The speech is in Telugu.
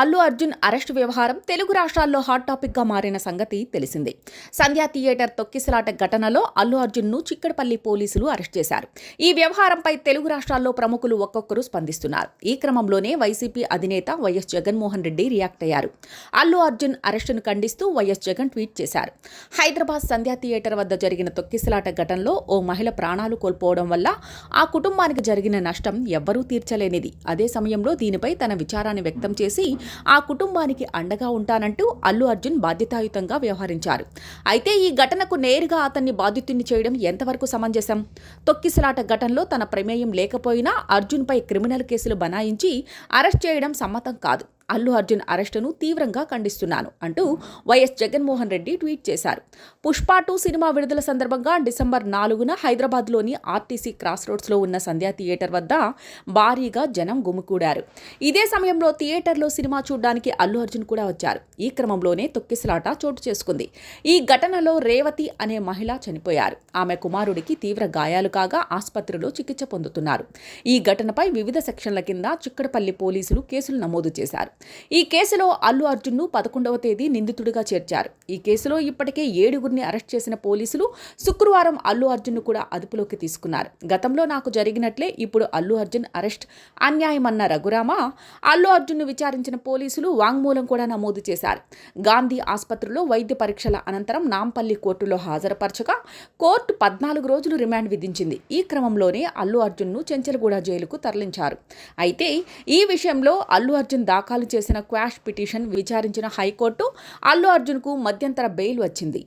అల్లు అర్జున్ అరెస్టు వ్యవహారం తెలుగు రాష్ట్రాల్లో హాట్ టాపిక్గా మారిన సంగతి తెలిసిందే. సంధ్యా థియేటర్ తొక్కిసలాట ఘటనలో అల్లు అర్జున్ను చిక్కడపల్లి పోలీసులు అరెస్ట్ చేశారు. ఈ వ్యవహారంపై తెలుగు రాష్ట్రాల్లో ప్రముఖులు ఒక్కొక్కరు స్పందిస్తున్నారు. ఈ క్రమంలోనే వైసీపీ అధినేత వైఎస్ జగన్మోహన్ రెడ్డి రియాక్ట్ అయ్యారు. అల్లు అర్జున్ అరెస్టును ఖండిస్తూ వైఎస్ జగన్ ట్వీట్ చేశారు. హైదరాబాద్ సంధ్యా థియేటర్ వద్ద జరిగిన తొక్కిసలాట ఘటనలో ఓ మహిళ ప్రాణాలు కోల్పోవడం వల్ల ఆ కుటుంబానికి జరిగిన నష్టం ఎవ్వరూ తీర్చలేనిది. అదే సమయంలో దీనిపై తన విచారాన్ని వ్యక్తం చేసి ఆ కుటుంబానికి అండగా ఉంటానంటూ అల్లు అర్జున్ బాధ్యతాయుతంగా వ్యవహరించారు. అయితే ఈ ఘటనకు నేరుగా అతన్ని బాధితుడిని చేయడం ఎంతవరకు సమంజసం? తొక్కిసలాట ఘటనలో తన ప్రమేయం లేకపోయినా అర్జున్పై క్రిమినల్ కేసులు బనాయించి అరెస్ట్ చేయడం సమ్మతం కాదు. అల్లు అర్జున్ అరెస్టును తీవ్రంగా ఖండిస్తున్నాను అంటూ వైఎస్ జగన్మోహన్ రెడ్డి ట్వీట్ చేశారు. పుష్ప టూ సినిమా విడుదల సందర్భంగా డిసెంబర్ నాలుగున హైదరాబాద్లోని ఆర్టీసీ క్రాస్ రోడ్స్లో ఉన్న సంధ్యా థియేటర్ వద్ద భారీగా జనం గుమికూడారు. ఇదే సమయంలో థియేటర్లో సినిమా చూడడానికి అల్లు అర్జున్ కూడా వచ్చారు. ఈ క్రమంలోనే తొక్కిసలాట చోటు చేసుకుంది. ఈ ఘటనలో రేవతి అనే మహిళ చనిపోయారు. ఆమె కుమారుడికి తీవ్ర గాయాలు కాగా ఆసుపత్రిలో చికిత్స పొందుతున్నారు. ఈ ఘటనపై వివిధ సెక్షన్ల కింద చిక్కడపల్లి పోలీసులు కేసులు నమోదు చేశారు. ఈ కేసులో అల్లు అర్జున్ను పదకొండవ తేదీ నిందితుడిగా చేర్చారు. ఈ కేసులో ఇప్పటికే ఏడుగురిని అరెస్ట్ చేసిన పోలీసులు శుక్రవారం అల్లు అర్జున్ను కూడా అదుపులోకి తీసుకున్నారు. గతంలో నాకు జరిగినట్లే ఇప్పుడు అల్లు అర్జున్ అరెస్ట్. అన్యాయమన్న రఘురామ అల్లు అర్జున్ను విచారించిన పోలీసులు వాంగ్మూలం కూడా నమోదు చేశారు. గాంధీ ఆసుపత్రిలో వైద్య పరీక్షల అనంతరం నాంపల్లి కోర్టులో హాజరుపరచగా కోర్టు పద్నాలుగు రోజులు రిమాండ్ విధించింది. ఈ క్రమంలోనే అల్లు అర్జున్ను చెంచలగూడ జైలుకు తరలించారు. అయితే ఈ విషయంలో అల్లు అర్జున్ దాఖలు దాఖలు చేసిన క్వాష్ పిటిషన్ విచారించిన హైకోర్టు అల్లు అర్జున్కు మధ్యంతర బెయిల్ వచ్చింది.